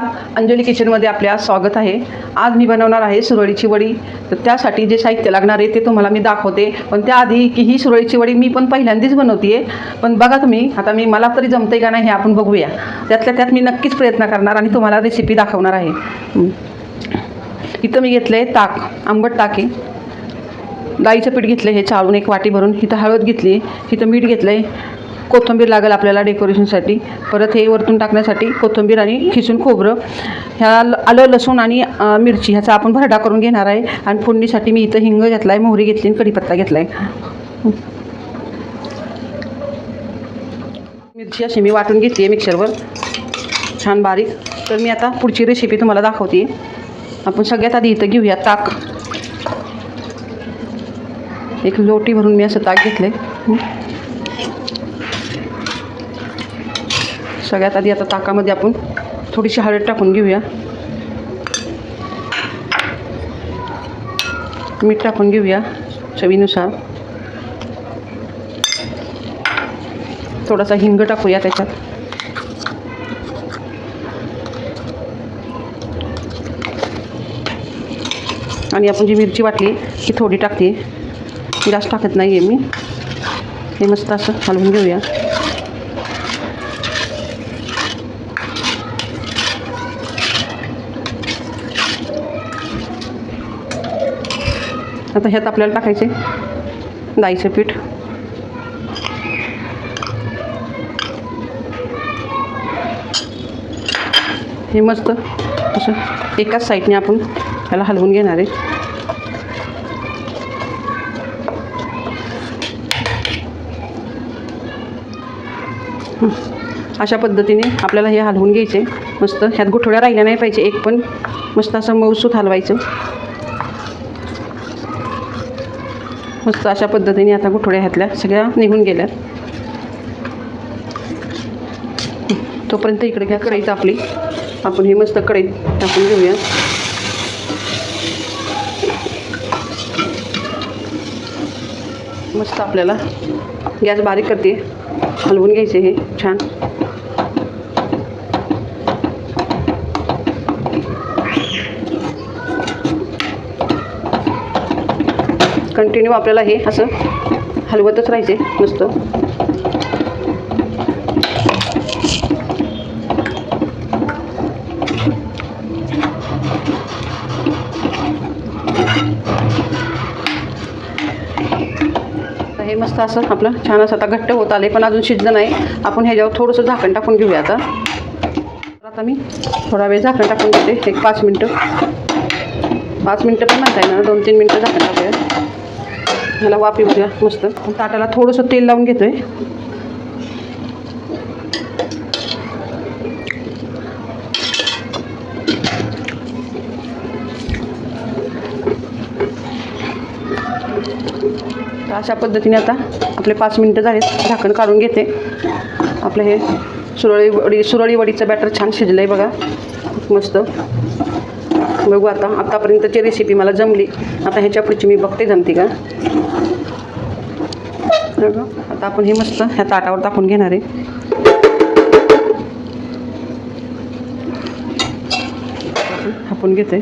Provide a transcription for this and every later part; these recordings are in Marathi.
नमस्कार. अंजली किचनमध्ये आपल्या स्वागत आहे. आज मी बनवणार आहे सुरळीची वडी. तर त्यासाठी जे साहित्य लागणार आहे ते तुम्हाला मी दाखवते. पण त्याआधी की ही सुरळीची वडी मी पण पहिल्यांदाच बनवते आहे पण बघा तुम्ही आता मी मला तरी जमते का नाही हे आपण बघूया. त्यातल्या त्यात मी नक्कीच प्रयत्न करणार आणि तुम्हाला रेसिपी दाखवणार आहे. इथं मी घेतलं आहे ताक आंबट ताक आहे. डाळीचं पीठ घेतलं हे चाळून एक वाटी भरून. इथं हळद घेतली. इथं मीठ घेतलं आहे कोथिंबीर लागेल आपल्याला डेकोरेशनसाठी. परत हे वरतून टाकण्यासाठी कोथिंबीर आणि खिसून खोबरं. ह्या ल- आलं लसूण आणि मिरची ह्याचा आपण भरडा करून घेणार आहे. आणि फोडणीसाठी मी इथं हिंग घेतला आहे मोहरी घेतली आणि कढीपत्ता घेतला आहे मिरची अशी मी वाटून घेतली आहे मिक्सरवर. छान बारीक. तर मी आता पुढची रेसिपी तुम्हाला दाखवते. आपण सगळ्यात आधी इथं घेऊया ताक. एक लोटी भरून मी असं ताक घेतलं आहे सगळ्यात आधी आता ताकामध्ये आपण थोडीशी हळद टाकून घेऊया. मीठ टाकून घेऊया चवीनुसार. थोडासा हिंग टाकूया त्याच्यात. आणि आपण जी मिरची वाटली ती थोडी टाकते. जास्त टाकत नाही आहे मी. हे मस्त असं हलवून घेऊया. आता ह्यात आपल्याला टाकायचे डाळीचं पीठ. हे मस्त असं एकाच साईडने आपण त्याला हलवून घेणार आहे. अशा पद्धतीने आपल्याला हे हलवून घ्यायचे. मस्त ह्यात गुठळ्या राहिल्या नाही पाहिजे एक पण मस्त असं मऊसूत हलवायचं. मस्त अशा पद्धतीने आता गुठोड्या ह्यातल्या सगळ्या निघून गेल्या तोपर्यंत इकडे घ्या कढईत आपली. आपण ही मस्त कढईत टाकून घेऊया. मस्त आपल्याला गॅस बारीक करते. हलवून घ्यायचे हे छान. कंटिन्यू आपल्याला हे असं हलवतच राहायचे नुसतं हे मस्त असं आपलं छान असं आता घट्ट होत आले पण अजून शिजलं नाही. आपण ह्याच्यावर थोडंसं झाकण टाकून घेऊया आता. आता मी थोडा वेळ झाकण टाकून घेते एक पाच मिनटं. पाच मिनटं पण म्हणता येणार दोन तीन मिनटं झाकण टाकूया. ह्याला येऊ द्या मस्त. ताटाला थोडंसं तेल लावून घेतोय. आहे अशा पद्धतीने आता आपले पाच मिनटं झालेत. झाकण काढून घेते. आपलं हे सुरळी वडी सुरळी वडीचं बॅटर छान शिजलं आहे बघा. मस्त. बघू आता आत्तापर्यंतची रेसिपी मला जमली. आता ह्याच्या पुढची मी बघते जमते का? सगळं आता आपण हे मस्त ह्या ताटावर टाकून घेणार आहे. आपण घेते.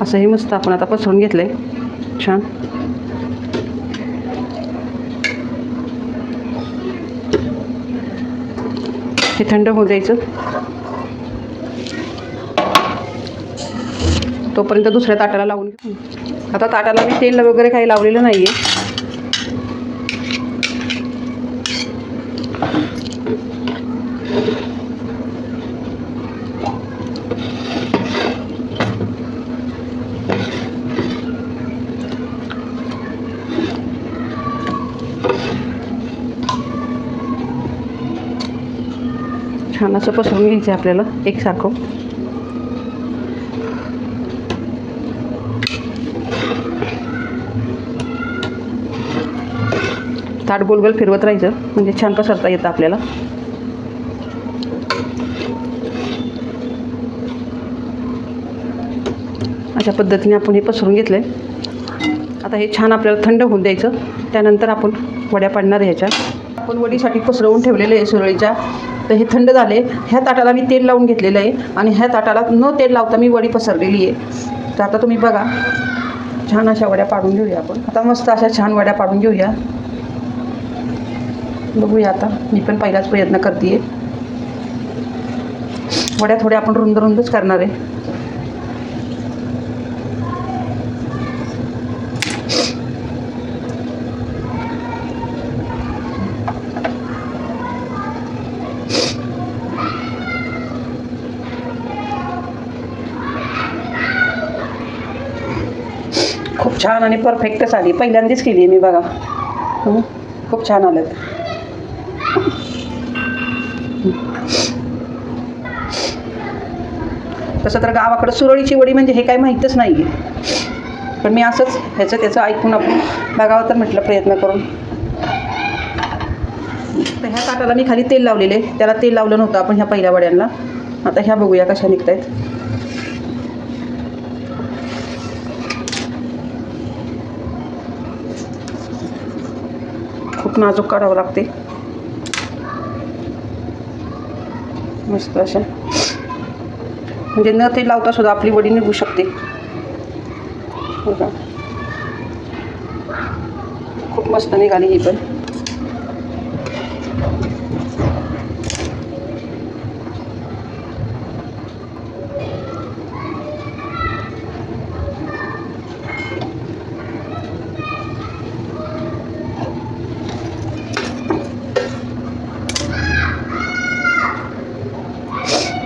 असं हे मस्त आपण आता पसरून घेतलं आहे छान हे थंड होऊ द्यायचं तोपर्यंत दुसऱ्या ताटाला लावून आता ताटाला मी तेल वगैरे काही लावलेलं नाही आहे छान असं पसरून घ्यायचं आहे आपल्याला एकसारखं ताट गोल गोल फिरवत राहायचं म्हणजे छान पसरता येतं आपल्याला. अशा पद्धतीने आपण हे पसरून घेतलं आहे आता हे छान आपल्याला थंड होऊन द्यायचं. त्यानंतर आपण वड्या पाडणार ह्याच्या आपण वडीसाठी पसरवून ठेवलेले आहे सुरळीच्या. तर हे थंड झाले. ह्या ताटाला मी तेल लावून घेतलेलं आहे आणि ह्या ताटाला न तेल लावता मी वडी पसरलेली आहे. तर आता तुम्ही बघा छान अशा वड्या पाडून घेऊया आपण. आता मस्त अशा छान वड्या पाडून घेऊया. बघूया आता. मी पण पहिलाच प्रयत्न करते वड्या थोड्या आपण रुंद रुंदच करणार आहे. छान आणि परफेक्टच आली पहिल्यांदाच केली आहे मी बघा. हो, खूप छान आलं तसं तर गावाकडं सुरळीची वडी म्हणजे हे काही माहीतच नाही आहे पण मी असंच ह्याचं त्याचं ऐकून आपण बघावं तर म्हटलं प्रयत्न करून. तर ह्या ताटाला मी खाली तेल लावलेले त्याला तेल लावलं नव्हतं आपण ह्या पहिल्या वड्यांना. आता ह्या बघूया कशा निघत आहेत खूप नाजूक काढावं लागते. मस्त अशा. म्हणजे न ते लावता सुद्धा आपली वडी निघू शकते. खूप मस्त निघाली ही पण.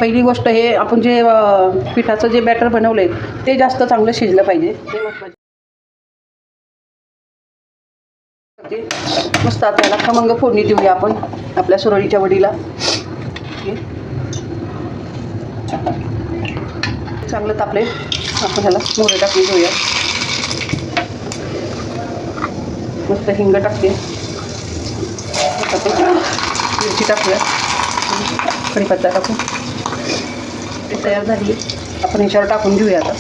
पहिली गोष्ट हे आपण जे पिठाचं जे बॅटर बनवलं आहे ते जास्त चांगलं शिजलं पाहिजे. ते महत्त्वाचे मस्त आता याला खमंग फोडणी देऊया आपण आपल्या सुरळीच्या वडीला. चांगलं तापले. आपण ह्याला मोहरे टाकून घेऊया मस्त हिंग टाकते. मिरची टाकूया. कढीपत्ता टाकून ती तयार झाली. आपण याच्यावर टाकून घेऊया आता.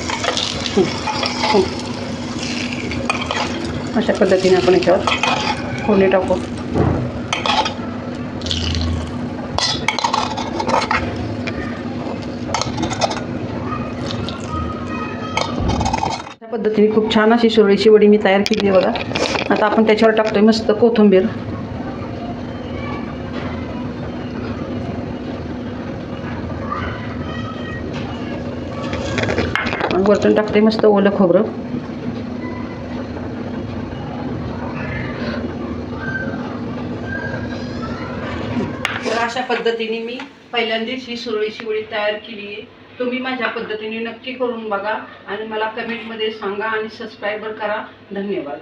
अशा पद्धतीने आपण याच्यावर फोडणी टाकू. अशा पद्धतीने खूप छान अशी सुरळीची वडी मी तयार केली आहे बघा. आता आपण त्याच्यावर टाकतोय मस्त कोथिंबीर. वरतून टाकते मस्त ओलं खोबरं. तर अशा पद्धतीने मी पहिल्यांदाच ही सुरळीची वडी तयार केली आहे. तुम्ही माझ्या पद्धतीने नक्की करून बघा आणि मला कमेंटमध्ये सांगा आणि सबस्क्राईबर करा. धन्यवाद.